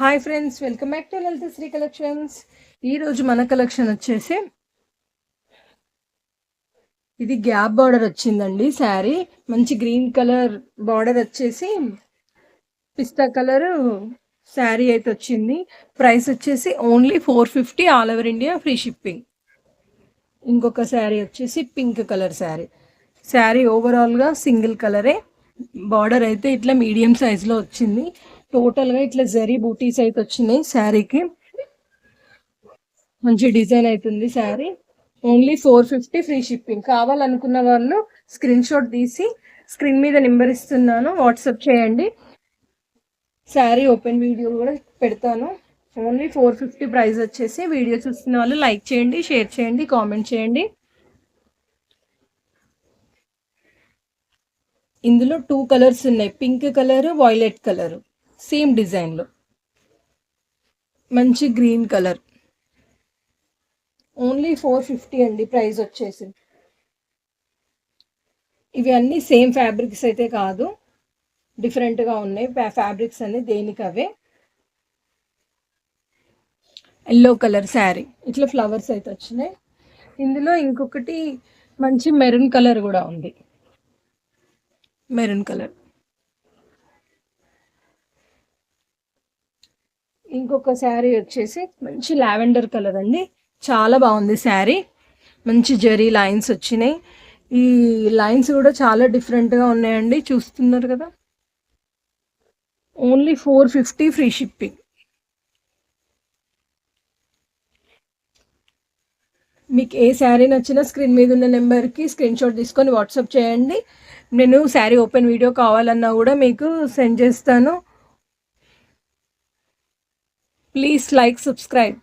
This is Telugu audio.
Hi friends welcome back to Lalitha Sri collections ఈరోజు మన కలెక్షన్ వచ్చేసి ఇది గ్యాప్ బార్డర్ వచ్చిందండి శారీ మంచి గ్రీన్ కలర్ బార్డర్ వచ్చేసి పిస్తా కలర్ శారీ అయితే వచ్చింది. ప్రైస్ వచ్చేసి only four fifty all over India free shipping ఇంకొక శారీ వచ్చేసి పింక్ కలర్ శారీ శారీ ఓవరాల్గా సింగిల్ కలరే బార్డర్ అయితే ఇట్లా మీడియం సైజులో వచ్చింది. టోటల్గా ఇట్లా జరీ బూటీస్ అయితే వచ్చినాయి శారీకి. మంచి డిజైన్ అవుతుంది sari. Only four fifty free shipping. కావాలనుకున్న వాళ్ళు స్క్రీన్ షాట్ తీసి స్క్రీన్ మీద నెంబర్ ఇస్తున్నాను వాట్సాప్ చేయండి. శారీ ఓపెన్ వీడియో కూడా పెడతాను. ఓన్లీ ఫోర్ ఫిఫ్టీ ప్రైస్ వచ్చేసి వీడియో చూస్తున్న వాళ్ళు లైక్ చేయండి షేర్ చేయండి కామెంట్ చేయండి. ఇందులో టూ కలర్స్ ఉన్నాయి. Pink colour violet colour. Same డిజైన్లో. మంచి green colour. Only four fifty అండి ప్రైస్ వచ్చేసి. ఇవి అన్నీ సేమ్ ఫ్యాబ్రిక్స్ అయితే కాదు. డిఫరెంట్గా ఉన్నాయి. ఫ్యాబ్రిక్స్ అన్ని దేనికి అవే. Yellow colour sari. ఇట్లా ఫ్లవర్స్ అయితే వచ్చినాయి. ఇందులో ఇంకొకటి మంచి మెరూన్ కలర్ కూడా ఉంది. Maroon colour. ఇంకొక శారీ వచ్చేసి మంచి లావెండర్ కలర్ అండి. చాలా బాగుంది శారీ. మంచి జరీ లైన్స్ వచ్చినాయి. ఈ లైన్స్ కూడా చాలా డిఫరెంట్గా ఉన్నాయండి. చూస్తున్నారు కదా? Only four fifty free shipping మీకు ఏ శారీ నచ్చినా స్క్రీన్ మీద ఉన్న నెంబర్కి స్క్రీన్ షాట్ తీసుకొని వాట్సాప్ చేయండి. నేను శారీ ఓపెన్ వీడియో కావాలన్నా కూడా మీకు సెండ్ చేస్తాను. Please like, subscribe.